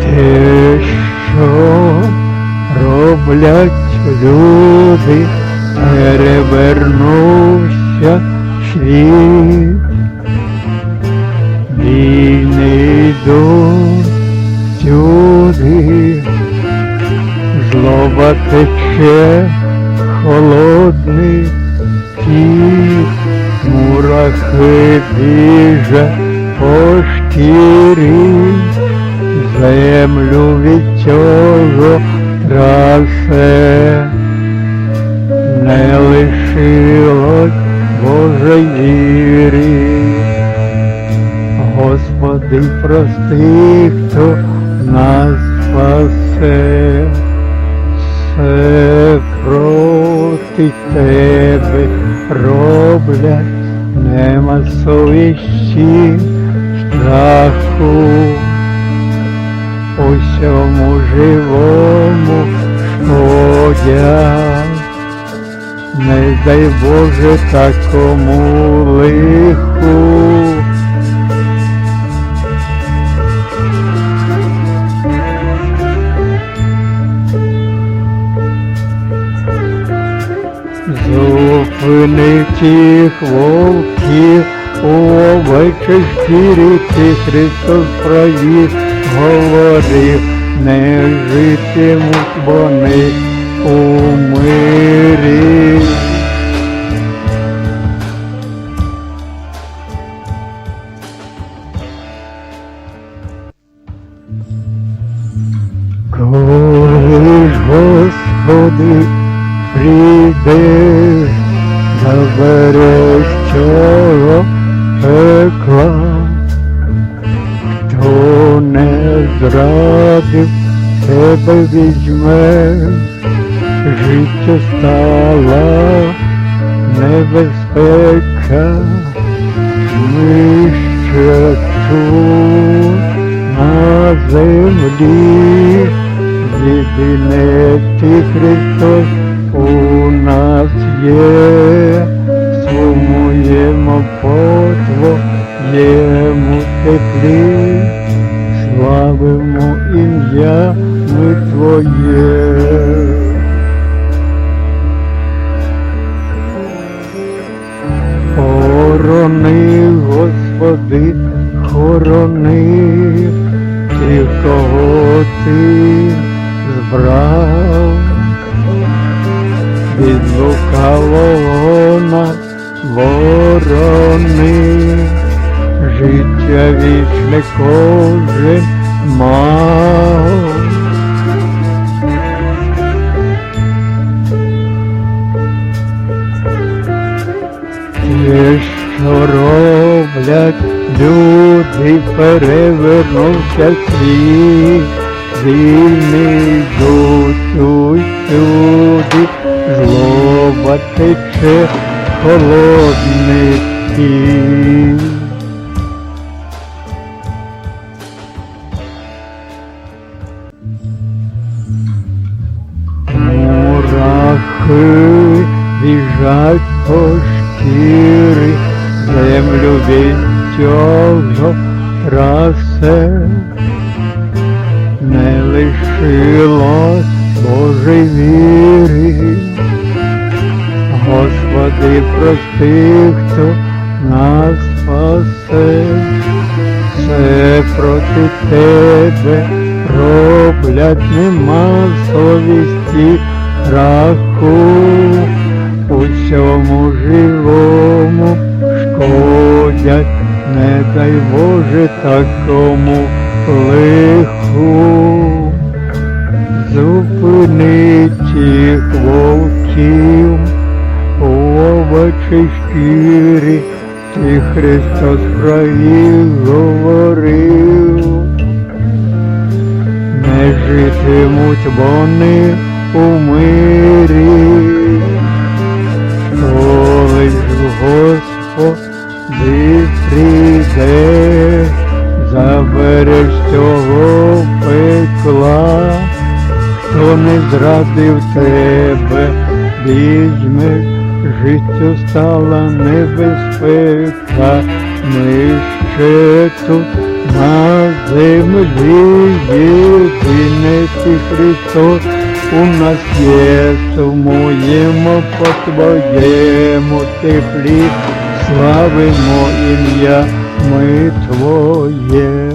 Те, що роблять люди, перевернувся світ. Війни йдуть всюди, злоба тече холодний піт, мурахи біже по шкірі, землю від цього трасе, не лишилось Божої віри. Господи, прости, хто нас спасе, все проти тебе роблять, нема совісті, страху, усьому живому шкодять. Не дай Боже такому лиху. Зупини тих вовків у овечій шкірі, ти Христос праві говорив, не житимуть вони у мирі. Коли ж, Господи, прийдеш, забереш цього пекла, хто не зрадив, тебе візьме, життя стала небезпека, ми ще тут на землі, єдине ти Христос у нас є, сумуємо по твоєму теплі, славимо ім'я ми Твоє. Хорони, Господи, хорони, тих, кого ти збрав, від лукавого нас ворони, життя вічне кожен мав. Те, що роблять люди, перевернувся світ, вільний йдуть усюди, злоба тече холодний піт. Мурахи біжать по шкіри, землю цього трасе, не лишилось Божої віри. Господи, прости, хто нас спасе, все проти тебе роблять, нема совісті, страху, усьому живому шкодять, не дай Боже такому лиху. Зупини тих вовків у овочій ти Христос правів говорив. Не житимуть вони у мирі, коли ж Господи прийде, забереш цього пекла, хто не зрадив тебе, візьмеш, життю стала небезпека, ми ще тут на землі єдиний ти Христос, у нас є, сумуємо по твоєму теплі, славимо ім'я ми Твоє.